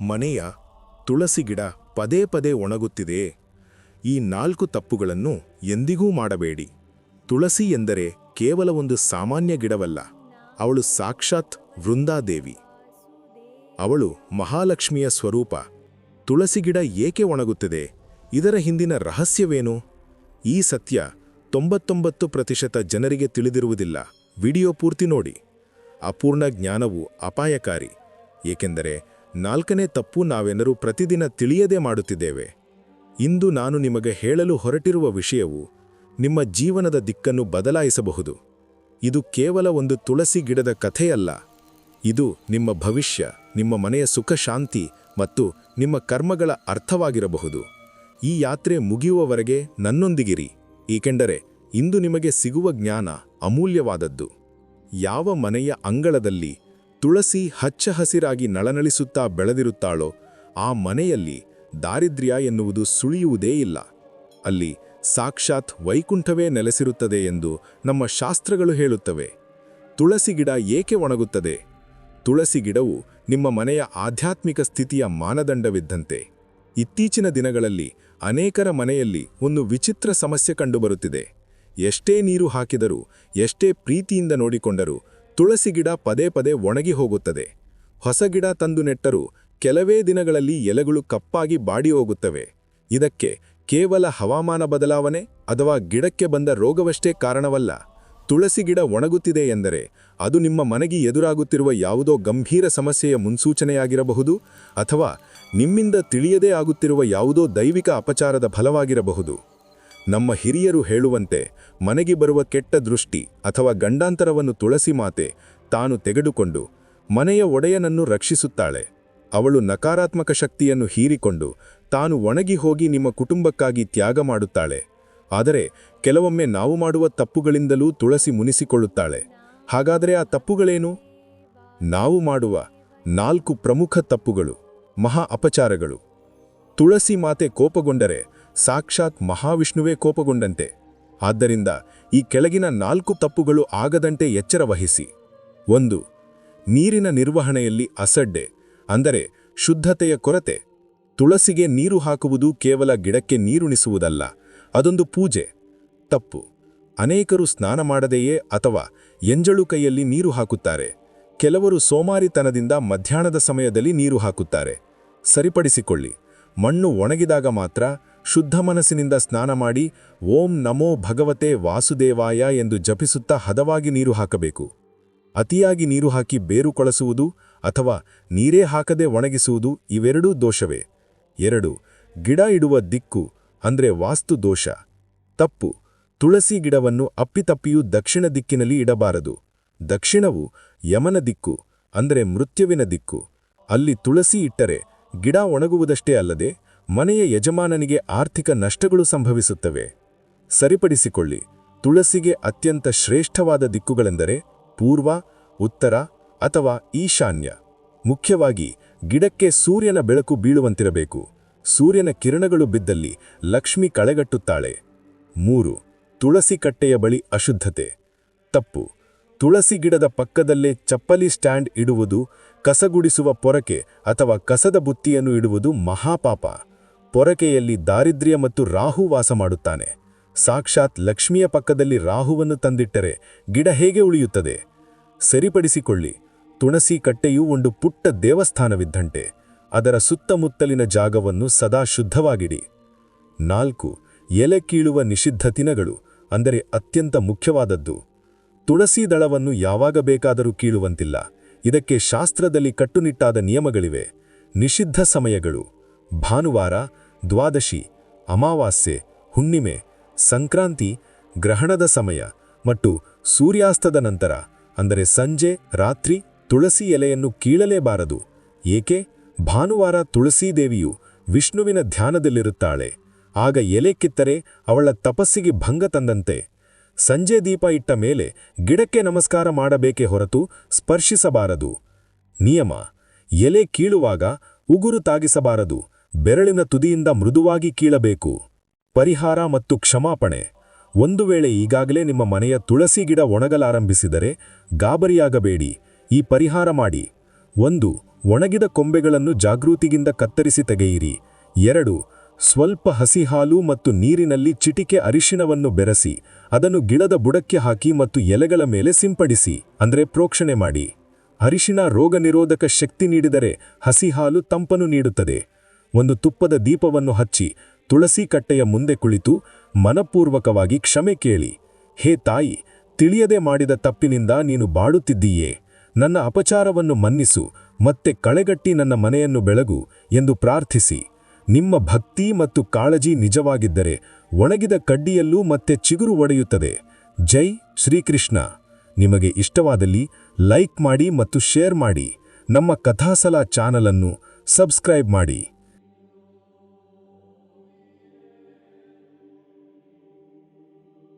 ಮನೆಯ ತುಳಸಿ ಗಿಡ ಪದೇ ಪದೇ ಒಣಗುತ್ತಿದೆ. ಈ ನಾಲ್ಕು ತಪ್ಪುಗಳನ್ನು ಎಂದಿಗೂ ಮಾಡಬೇಡಿ. ತುಳಸಿ ಎಂದರೆ ಕೇವಲ ಒಂದು ಸಾಮಾನ್ಯ ಗಿಡವಲ್ಲ, ಅವಳು ಸಾಕ್ಷಾತ್ ವೃಂದಾದೇವಿ. ಅವಳು ಮಹಾಲಕ್ಷ್ಮಿಯ ಸ್ವರೂಪ. ತುಳಸಿ ಗಿಡ ಏಕೆ ಒಣಗುತ್ತದೆ? ಇದರ ಹಿಂದಿನ ರಹಸ್ಯವೇನು? ಈ ಸತ್ಯ ತೊಂಬತ್ತೊಂಬತ್ತು ಪ್ರತಿಶತ ಜನರಿಗೆ ತಿಳಿದಿರುವುದಿಲ್ಲ. ವಿಡಿಯೋ ಪೂರ್ತಿ ನೋಡಿ. ಅಪೂರ್ಣ ಜ್ಞಾನವು ಅಪಾಯಕಾರಿ. ಏಕೆಂದರೆ ನಾಲ್ಕನೇ ತಪ್ಪು ನಾವೆನರೂ ಪ್ರತಿದಿನ ತಿಳಿಯದೆ ಮಾಡುತ್ತಿದ್ದೇವೆ. ಇಂದು ನಾನು ನಿಮಗೆ ಹೇಳಲು ಹೊರಟಿರುವ ವಿಷಯವು ನಿಮ್ಮ ಜೀವನದ ದಿಕ್ಕನ್ನು ಬದಲಾಯಿಸಬಹುದು. ಇದು ಕೇವಲ ಒಂದು ತುಳಸಿ ಗಿಡದ ಕಥೆಯಲ್ಲ. ಇದು ನಿಮ್ಮ ಭವಿಷ್ಯ, ನಿಮ್ಮ ಮನೆಯ ಸುಖ ಶಾಂತಿ ಮತ್ತು ನಿಮ್ಮ ಕರ್ಮಗಳ ಅರ್ಥವಾಗಿರಬಹುದು. ಈ ಯಾತ್ರೆ ಮುಗಿಯುವವರೆಗೆ ನನ್ನೊಂದಿಗಿರಿ, ಏಕೆಂದರೆ ಇಂದು ನಿಮಗೆ ಸಿಗುವ ಜ್ಞಾನ ಅಮೂಲ್ಯವಾದದ್ದು. ಯಾವ ಮನೆಯ ಅಂಗಳದಲ್ಲಿ ತುಳಸಿ ಹಚ್ಚ ಹಸಿರಾಗಿ ನಳನಳಿಸುತ್ತಾ ಬೆಳೆದಿರುತ್ತಾಳೋ, ಆ ಮನೆಯಲ್ಲಿ ದಾರಿದ್ರ್ಯ ಎನ್ನುವುದು ಸುಳಿಯುವುದೇ ಇಲ್ಲ. ಅಲ್ಲಿ ಸಾಕ್ಷಾತ್ ವೈಕುಂಠವೇ ನೆಲೆಸಿರುತ್ತದೆ ಎಂದು ನಮ್ಮ ಶಾಸ್ತ್ರಗಳು ಹೇಳುತ್ತವೆ. ತುಳಸಿ ಗಿಡ ಏಕೆ ಒಣಗುತ್ತದೆ? ತುಳಸಿ ಗಿಡವು ನಿಮ್ಮ ಮನೆಯ ಆಧ್ಯಾತ್ಮಿಕ ಸ್ಥಿತಿಯ ಮಾನದಂಡವಿದ್ದಂತೆ. ಇತ್ತೀಚಿನ ದಿನಗಳಲ್ಲಿ ಅನೇಕರ ಮನೆಯಲ್ಲಿ ಒಂದು ವಿಚಿತ್ರ ಸಮಸ್ಯೆ ಕಂಡುಬರುತ್ತಿದೆ. ಎಷ್ಟೇ ನೀರು ಹಾಕಿದರೂ, ಎಷ್ಟೇ ಪ್ರೀತಿಯಿಂದ ನೋಡಿಕೊಂಡರೂ ತುಳಸಿ ಗಿಡ ಪದೇ ಪದೇ ಒಣಗಿ ಹೋಗುತ್ತದೆ. ಹೊಸ ಗಿಡ ತಂದು ನೆಟ್ಟರೂ ಕೆಲವೇ ದಿನಗಳಲ್ಲಿ ಎಲೆಗಳು ಕಪ್ಪಾಗಿ ಬಾಡಿ ಹೋಗುತ್ತವೆ. ಇದಕ್ಕೆ ಕೇವಲ ಹವಾಮಾನ ಬದಲಾವಣೆ ಅಥವಾ ಗಿಡಕ್ಕೆ ಬಂದ ರೋಗವಷ್ಟೇ ಕಾರಣವಲ್ಲ. ತುಳಸಿ ಗಿಡ ಒಣಗುತ್ತಿದೆ ಎಂದರೆ ಅದು ನಿಮ್ಮ ಮನೆಗೆ ಎದುರಾಗುತ್ತಿರುವ ಯಾವುದೋ ಗಂಭೀರ ಸಮಸ್ಯೆಯ ಮುನ್ಸೂಚನೆಯಾಗಿರಬಹುದು ಅಥವಾ ನಿಮ್ಮಿಂದ ತಿಳಿಯದೇ ಆಗುತ್ತಿರುವ ಯಾವುದೋ ದೈವಿಕ ಅಪಚಾರದ ಫಲವಾಗಿರಬಹುದು. ನಮ್ಮ ಹಿರಿಯರು ಹೇಳುವಂತೆ, ಮನೆಗೆ ಬರುವ ಕೆಟ್ಟ ದೃಷ್ಟಿ ಅಥವಾ ಗಂಡಾಂತರವನ್ನು ತುಳಸಿ ಮಾತೆ ತಾನು ತೆಗೆದುಕೊಂಡು ಮನೆಯ ಒಡೆಯನನ್ನು ರಕ್ಷಿಸುತ್ತಾಳೆ. ಅವಳು ನಕಾರಾತ್ಮಕ ಶಕ್ತಿಯನ್ನು ಹೀರಿಕೊಂಡು ತಾನು ಒಣಗಿ ಹೋಗಿ ನಿಮ್ಮ ಕುಟುಂಬಕ್ಕಾಗಿ ತ್ಯಾಗ ಮಾಡುತ್ತಾಳೆ. ಆದರೆ ಕೆಲವೊಮ್ಮೆ ನಾವು ಮಾಡುವ ತಪ್ಪುಗಳಿಂದಲೂ ತುಳಸಿ ಮುನಿಸಿಕೊಳ್ಳುತ್ತಾಳೆ. ಹಾಗಾದರೆ ಆ ತಪ್ಪುಗಳೇನು? ನಾವು ಮಾಡುವ ನಾಲ್ಕು ಪ್ರಮುಖ ತಪ್ಪುಗಳು, ಮಹಾ ಅಪಚಾರಗಳು. ತುಳಸಿ ಮಾತೆ ಕೋಪಗೊಂಡರೆ ಸಾಕ್ಷಾತ್ ಮಹಾವಿಷ್ಣುವೇ ಕೋಪಗೊಂಡಂತೆ. ಆದ್ದರಿಂದ ಈ ಕೆಳಗಿನ ನಾಲ್ಕು ತಪ್ಪುಗಳು ಆಗದಂತೆ ಎಚ್ಚರ ವಹಿಸಿ. ಒಂದು, ನೀರಿನ ನಿರ್ವಹಣೆಯಲ್ಲಿ ಅಸಡ್ಡೆ, ಅಂದರೆ ಶುದ್ಧತೆಯ ಕೊರತೆ. ತುಳಸಿಗೆ ನೀರು ಹಾಕುವುದು ಕೇವಲ ಗಿಡಕ್ಕೆ ನೀರುಣಿಸುವುದಲ್ಲ, ಅದೊಂದು ಪೂಜೆ. ತಪ್ಪು, ಅನೇಕರು ಸ್ನಾನ ಮಾಡದೆಯೇ ಅಥವಾ ಎಂಜಳು ಕೈಯಲ್ಲಿ ನೀರು ಹಾಕುತ್ತಾರೆ. ಕೆಲವರು ಸೋಮಾರಿತನದಿಂದ ಮಧ್ಯಾಹ್ನದ ಸಮಯದಲ್ಲಿ ನೀರು ಹಾಕುತ್ತಾರೆ. ಸರಿಪಡಿಸಿಕೊಳ್ಳಿ, ಮಣ್ಣು ಒಣಗಿದಾಗ ಮಾತ್ರ ಶುದ್ಧ ಮನಸ್ಸಿನಿಂದ ಸ್ನಾನ ಮಾಡಿ ಓಂ ನಮೋ ಭಗವತೆ ವಾಸುದೇವಾಯ ಎಂದು ಜಪಿಸುತ್ತಾ ಹದವಾಗಿ ನೀರು ಹಾಕಬೇಕು. ಅತಿಯಾಗಿ ನೀರು ಹಾಕಿ ಬೇರು ಕೊಳಸುವುದು ಅಥವಾ ನೀರೇ ಹಾಕದೆ ಒಣಗಿಸುವುದು ಇವೆರಡೂ ದೋಷವೇ. ಎರಡು, ಗಿಡ ಇಡುವ ದಿಕ್ಕು ಅಂದ್ರೆ ವಾಸ್ತು ದೋಷ. ತಪ್ಪು, ತುಳಸಿ ಗಿಡವನ್ನು ಅಪ್ಪಿತಪ್ಪಿಯೂ ದಕ್ಷಿಣ ದಿಕ್ಕಿನಲ್ಲಿ ಇಡಬಾರದು. ದಕ್ಷಿಣವು ಯಮನ ದಿಕ್ಕು ಅಂದರೆ ಮೃತ್ಯುವಿನ ದಿಕ್ಕು. ಅಲ್ಲಿ ತುಳಸಿ ಇಟ್ಟರೆ ಗಿಡ ಒಣಗುವುದಷ್ಟೇ ಅಲ್ಲದೆ ಮನೆಯ ಯಜಮಾನನಿಗೆ ಆರ್ಥಿಕ ನಷ್ಟಗಳು ಸಂಭವಿಸುತ್ತವೆ. ಸರಿಪಡಿಸಿಕೊಳ್ಳಿ. ತುಳಸಿಗೆ ಅತ್ಯಂತ ಶ್ರೇಷ್ಠವಾದ ದಿಕ್ಕುಗಳೆಂದರೆ ಪೂರ್ವ, ಉತ್ತರ ಅಥವಾ ಈಶಾನ್ಯ. ಮುಖ್ಯವಾಗಿ, ಗಿಡಕ್ಕೆ ಸೂರ್ಯನ ಬೆಳಕು ಬೀಳುವಂತಿರಬೇಕು. ಸೂರ್ಯನ ಕಿರಣಗಳು ಬಿದ್ದಲ್ಲಿ ಲಕ್ಷ್ಮಿ ಕಳೆಗಟ್ಟುತ್ತಾಳೆ. ಮೂರು, ತುಳಸಿ ಕಟ್ಟೆಯ ಬಳಿ ಅಶುದ್ಧತೆ. ತಪ್ಪು. ತುಳಸಿ ಗಿಡದ ಪಕ್ಕದಲ್ಲೇ ಚಪ್ಪಲಿ ಸ್ಟ್ಯಾಂಡ್ ಇಡುವುದು, ಕಸಗುಡಿಸುವ ಪೊರಕೆ ಅಥವಾ ಕಸದ ಬುತ್ತಿಯನ್ನು ಇಡುವುದು ಮಹಾಪಾಪ. ಪೊರಕೆಯಲ್ಲಿ ದಾರಿದ್ರ್ಯ ಮತ್ತು ರಾಹು ವಾಸ ಮಾಡುತ್ತಾನೆ. ಸಾಕ್ಷಾತ್ ಲಕ್ಷ್ಮಿಯ ಪಕ್ಕದಲ್ಲಿ ರಾಹುವನ್ನು ತಂದಿಟ್ಟರೆ ಗಿಡ ಹೇಗೆ ಉಳಿಯುತ್ತದೆ? ಸರಿಪಡಿಸಿಕೊಳ್ಳಿ. ತುಣಸಿ ಕಟ್ಟೆಯು ಒಂದು ಪುಟ್ಟ ದೇವಸ್ಥಾನವಿದ್ದಂಟೆ ಅದರ ಸುತ್ತಮುತ್ತಲಿನ ಜಾಗವನ್ನು ಸದಾ ಶುದ್ಧವಾಗಿಡಿ. ನಾಲ್ಕು. ಎಲೆ ಕೀಳುವ ನಿಷಿದ್ಧ ದಿನಗಳು, ಅಂದರೆ ಅತ್ಯಂತ ಮುಖ್ಯವಾದದ್ದು. ತುಳಸಿ ದಳವನ್ನು ಯಾವಾಗ ಬೇಕಾದರೂ ಕೀಳುವಂತಿಲ್ಲ. ಇದಕ್ಕೆ ಶಾಸ್ತ್ರದಲ್ಲಿ ಕಟ್ಟುನಿಟ್ಟಾದ ನಿಯಮಗಳಿವೆ. ನಿಷಿದ್ಧ ಸಮಯಗಳು. ಭಾನುವಾರ, ದ್ವಾದಶಿ, ಅಮಾವಾಸ್ಯೆ, ಹುಣ್ಣಿಮೆ, ಸಂಕ್ರಾಂತಿ, ಗ್ರಹಣದ ಸಮಯ ಮತ್ತು ಸೂರ್ಯಾಸ್ತದ ನಂತರ, ಅಂದರೆ ಸಂಜೆ, ರಾತ್ರಿ, ತುಳಸಿ ಎಲೆಯನ್ನು ಕೀಳಲೇಬಾರದು. ಏಕೆ? ಭಾನುವಾರ ತುಳಸೀದೇವಿಯು ವಿಷ್ಣುವಿನ ಧ್ಯಾನದಲ್ಲಿರುತ್ತಾಳೆ. ಆಗ ಎಲೆ ಕಿತ್ತರೆ ಅವಳ ತಪಸ್ಸಿಗೆ ಭಂಗ ತಂದಂತೆ. ಸಂಜೆ ದೀಪ ಇಟ್ಟ ಮೇಲೆ ಗಿಡಕ್ಕೆ ನಮಸ್ಕಾರ ಮಾಡಬೇಕೇ ಹೊರತು ಸ್ಪರ್ಶಿಸಬಾರದು. ನಿಯಮ. ಎಲೆ ಕೀಳುವಾಗ ಉಗುರು ತಾಗಿಸಬಾರದು. ಬೆರಳಿನ ತುದಿಯಿಂದ ಮೃದುವಾಗಿ ಕೀಳಬೇಕು. ಪರಿಹಾರ ಮತ್ತು ಕ್ಷಮಾಪಣೆ. ಒಂದು ವೇಳೆ ಈಗಾಗಲೇ ನಿಮ್ಮ ಮನೆಯ ತುಳಸಿ ಗಿಡ ಒಣಗಲಾರಂಭಿಸಿದರೆ ಗಾಬರಿಯಾಗಬೇಡಿ. ಈ ಪರಿಹಾರ ಮಾಡಿ. ಒಂದು, ಒಣಗಿದ ಕೊಂಬೆಗಳನ್ನು ಜಾಗೃತಿಗಿಂದ ಕತ್ತರಿಸಿ ತೆಗೆಯಿರಿ. ಎರಡು, ಸ್ವಲ್ಪ ಹಸಿ ಹಾಲು ಮತ್ತು ನೀರಿನಲ್ಲಿ ಚಿಟಿಕೆ ಅರಿಶಿನವನ್ನು ಬೆರೆಸಿ, ಅದನ್ನು ಗಿಡದ ಬುಡಕ್ಕೆ ಹಾಕಿ ಮತ್ತು ಎಲೆಗಳ ಮೇಲೆ ಸಿಂಪಡಿಸಿ, ಅಂದರೆ ಪ್ರೋಕ್ಷಣೆ ಮಾಡಿ. ಅರಿಶಿನ ರೋಗ ಶಕ್ತಿ ನೀಡಿದರೆ ಹಸಿ ಹಾಲು ತಂಪನ್ನು ನೀಡುತ್ತದೆ. ಒಂದು ತುಪ್ಪದ ದೀಪವನ್ನು ಹಚ್ಚಿ ತುಳಸಿ ಕಟ್ಟೆಯ ಮುಂದೆ ಕುಳಿತು ಮನಪೂರ್ವಕವಾಗಿ ಕ್ಷಮೆ ಕೇಳಿ, ಹೇ ತಾಯಿ, ತಿಳಿಯದೆ ಮಾಡಿದ ತಪ್ಪಿನಿಂದ ನೀನು ಬಾಡುತ್ತಿದ್ದೀಯೇ ನನ್ನ ಅಪಚಾರವನ್ನು ಮನ್ನಿಸು, ಮತ್ತೆ ಕಳೆಗಟ್ಟಿ ನನ್ನ ಮನೆಯನ್ನು ಬೆಳಗು ಎಂದು ಪ್ರಾರ್ಥಿಸಿ. ನಿಮ್ಮ ಭಕ್ತಿ ಮತ್ತು ಕಾಳಜಿ ನಿಜವಾಗಿದ್ದರೆ ಒಣಗಿದ ಕಡ್ಡಿಯಲ್ಲೂ ಮತ್ತೆ ಚಿಗುರು ಒಡೆಯುತ್ತದೆ. ಜೈ ಶ್ರೀಕೃಷ್ಣ. ನಿಮಗೆ ಇಷ್ಟವಾದಲ್ಲಿ ಲೈಕ್ ಮಾಡಿ ಮತ್ತು ಶೇರ್ ಮಾಡಿ. ನಮ್ಮ ಕಥಾಸಲ ಚಾನಲನ್ನು ಸಬ್ಸ್ಕ್ರೈಬ್ ಮಾಡಿ.